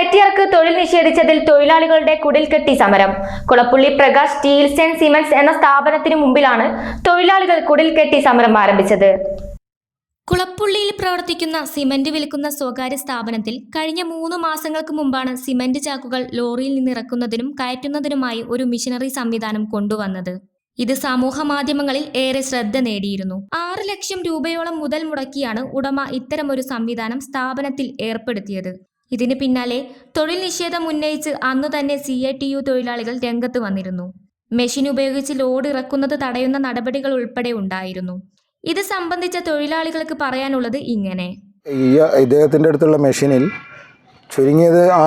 കയറ്റിയർക്ക് തൊഴിൽ നിഷേധിച്ചതിൽ തൊഴിലാളികളുടെ കുടിൽ കെട്ടി സമരം. Kulappully Prakash steels and cements എന്ന സ്ഥാപനത്തിന് മുമ്പിലാണ് തൊഴിലാളികൾ കുടിൽ കെട്ടി സമരം ആരംഭിച്ചത്. കുളപ്പുള്ളിയിൽ പ്രവർത്തിക്കുന്ന സിമന്റ് വിൽക്കുന്ന സ്വകാര്യ സ്ഥാപനത്തിൽ കഴിഞ്ഞ മൂന്ന് മാസങ്ങൾക്ക് മുമ്പാണ് സിമന്റ് ചാക്കുകൾ ലോറിയിൽ നിന്ന് ഇറക്കുന്നതിനും കയറ്റുന്നതിനുമായി ഒരു മിഷനറി സംവിധാനം കൊണ്ടുവന്നത്. ഇത് സമൂഹ മാധ്യമങ്ങളിൽ ഏറെ ശ്രദ്ധ നേടിയിരുന്നു. ആറ് ലക്ഷം രൂപയോളം മുതൽ മുടക്കിയാണ് ഉടമ ഇത്തരമൊരു സംവിധാനം സ്ഥാപനത്തിൽ ഏർപ്പെടുത്തിയത്. ഇതിന് പിന്നാലെ തൊഴിൽ നിഷേധം ഉന്നയിച്ച് അന്നു തന്നെ സി ഐ ടി യു തൊഴിലാളികൾ രംഗത്ത് വന്നിരുന്നു. മെഷീൻ ഉപയോഗിച്ച് ലോഡ് ഇറക്കുന്നത് തടയുന്ന നടപടികൾ ഉൾപ്പെടെ ഉണ്ടായിരുന്നു. ഇത് സംബന്ധിച്ച തൊഴിലാളികൾക്ക് പറയാനുള്ളത് ഇങ്ങനെ. ഇദ്ദേഹത്തിന്റെ അടുത്തുള്ള മെഷീനിൽ ചുരുങ്ങിയത് ആ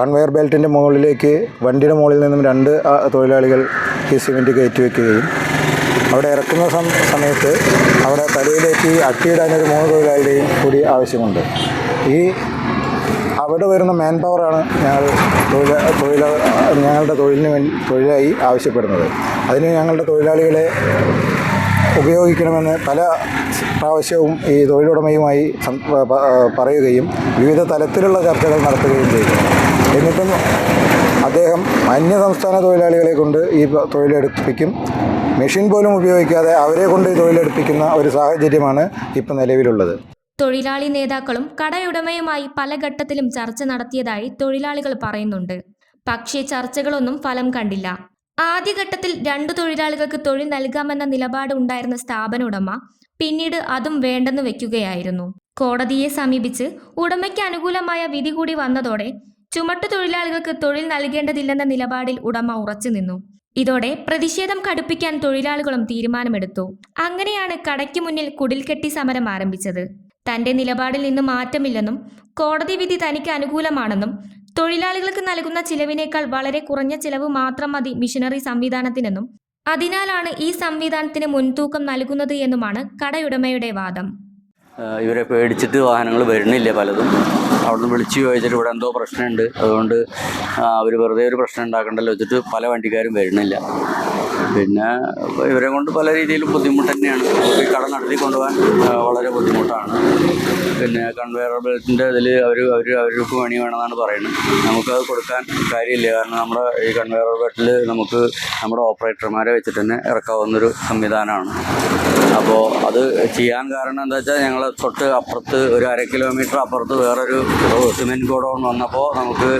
കൺവെയർ ബെൽറ്റിന്റെ മുകളിലേക്ക് വണ്ടിയുടെ മുകളിൽ നിന്നും രണ്ട് തൊഴിലാളികൾ ഈ സിമെന്റ് കയറ്റി വയ്ക്കുകയും അവിടെ ഇറക്കുന്ന സമയത്ത് അവിടെ തലയിലേക്ക് അട്ടിയിടാനൊരു മൂന്ന് തൊഴിലാളിയുടെയും കൂടി ആവശ്യമുണ്ട്. ഈ അവിടെ വരുന്ന മാൻ പവറാണ് ഞങ്ങൾ തൊഴിലാ തൊഴിൽ ഞങ്ങളുടെ തൊഴിലിന് വേണ്ടി തൊഴിലായി ആവശ്യപ്പെടുന്നത്. അതിന് ഞങ്ങളുടെ തൊഴിലാളികളെ ഉപയോഗിക്കണമെന്ന് പല പ്രാവശ്യവും ഈ തൊഴിലുടമയുമായി പറയുകയും വിവിധ തലത്തിലുള്ള ചർച്ചകൾ നടത്തുകയും ചെയ്തു. എന്നിട്ടും അദ്ദേഹം അന്യ സംസ്ഥാന തൊഴിലാളികളെ കൊണ്ട് ഈ തൊഴിലെടുപ്പിക്കും. മെഷീൻ പോലും ഉപയോഗിക്കാതെ അവരെ കൊണ്ട് തൊഴിലെടുപ്പിക്കുന്ന ഒരു സാഹചര്യമാണ് ഇപ്പം നിലവിലുള്ളത്. തൊഴിലാളി നേതാക്കളും കടയുടമയുമായി പല ഘട്ടത്തിലും ചർച്ച നടത്തിയതായി തൊഴിലാളികൾ പറയുന്നുണ്ട്. പക്ഷേ ചർച്ചകളൊന്നും ഫലം കണ്ടില്ല. ആദ്യഘട്ടത്തിൽ രണ്ടു തൊഴിലാളികൾക്ക് തൊഴിൽ നൽകാമെന്ന നിലപാട് ഉണ്ടായിരുന്ന സ്ഥാപന ഉടമ പിന്നീട് അതും വേണ്ടെന്ന് വെക്കുകയായിരുന്നു. കോടതിയെ സമീപിച്ച് ഉടമയ്ക്ക് അനുകൂലമായ വിധി കൂടി വന്നതോടെ ചുമട്ടു തൊഴിലാളികൾക്ക് തൊഴിൽ നൽകേണ്ടതില്ലെന്ന നിലപാടിൽ ഉടമ ഉറച്ചു നിന്നു. ഇതോടെ പ്രതിഷേധം കടുപ്പിക്കാൻ തൊഴിലാളികളും തീരുമാനമെടുത്തു. അങ്ങനെയാണ് കടയ്ക്ക് മുന്നിൽ കുടിൽകെട്ടി സമരം ആരംഭിച്ചത്. തന്റെ നിലപാടിൽ നിന്ന് മാറ്റമില്ലെന്നും കോടതി വിധി തനിക്ക് അനുകൂലമാണെന്നും തൊഴിലാളികൾക്ക് നൽകുന്ന ചിലവിനേക്കാൾ വളരെ കുറഞ്ഞ ചിലവ് മാത്രം മതി മിഷനറി സംവിധാനത്തിനെന്നും അതിനാലാണ് ഈ സംവിധാനത്തിന് മുൻതൂക്കം നൽകുന്നത് എന്നുമാണ് കടയുടമയുടെ വാദം. ഇവരെ പേടിച്ചിട്ട് വാഹനങ്ങൾ വരുന്നില്ല പലതും. അവിടുന്ന് വിളിച്ചു ചോദിച്ചിട്ട് ഇവിടെ എന്തോ പ്രശ്നമുണ്ട്. അതുകൊണ്ട് അവർ വെറുതെ ഒരു പ്രശ്നം ഉണ്ടാക്കണ്ടല്ലോ വെച്ചിട്ട് പല വണ്ടിക്കാരും വരുന്നില്ല. പിന്നെ ഇവരെ കൊണ്ട് പല രീതിയിലും ബുദ്ധിമുട്ട് തന്നെയാണ്. ഈ കട നടത്തി കൊണ്ടുപോകാൻ വളരെ ബുദ്ധിമുട്ടാണ്. പിന്നെ കൺവെയർ ബെൽറ്റിന്റെ ഇതിൽ അവർ അവർ അവർക്ക് പണി വേണമെന്നാണ് പറയുന്നത്. നമുക്കത് കൊടുക്കാൻ കാര്യമില്ല. കാരണം നമ്മുടെ ഈ കൺവെയർ ബെൽറ്റിൽ നമുക്ക് നമ്മുടെ ഓപ്പറേറ്റർമാരെ വെച്ചിട്ട് തന്നെ ഇറക്കാവുന്നൊരു സംവിധാനമാണ്. അപ്പോൾ അത് ചെയ്യാൻ കാരണം എന്താ വെച്ചാൽ ഞങ്ങൾ തൊട്ട് അപ്പുറത്ത് ഒരു അര കിലോമീറ്റർ അപ്പുറത്ത് വേറൊരു സിമെന്റ് ഗോഡൗൺ വന്നപ്പോൾ നമുക്ക്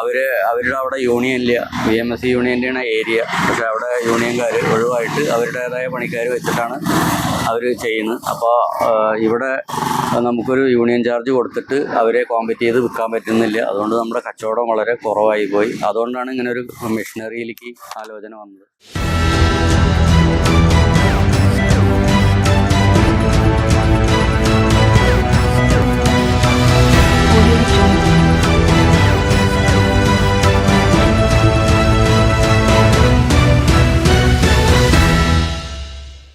അവർ അവരുടെ അവിടെ യൂണിയൻ ഇല്ല ബി എം എസ് സി യൂണിയന്റെയാണ് ഏരിയ. പക്ഷേ അവിടെ യൂണിയൻകാർ ഒഴിവായിട്ട് അവരുടേതായ പണിക്കാർ വെച്ചിട്ടാണ് അവർ ചെയ്യുന്നത്. അപ്പോൾ ഇവിടെ നമുക്കൊരു യൂണിയൻ ചാർജ് കൊടുത്തിട്ട് അവരെ കോമ്പറ്റ് ചെയ്ത് വിൽക്കാൻ പറ്റുന്നില്ല. അതുകൊണ്ട് നമ്മുടെ കച്ചവടം വളരെ കുറവായി പോയി. അതുകൊണ്ടാണ് ഇങ്ങനെ ഒരു മെഷീനറിയിലേക്ക് ആലോചന വന്നത്.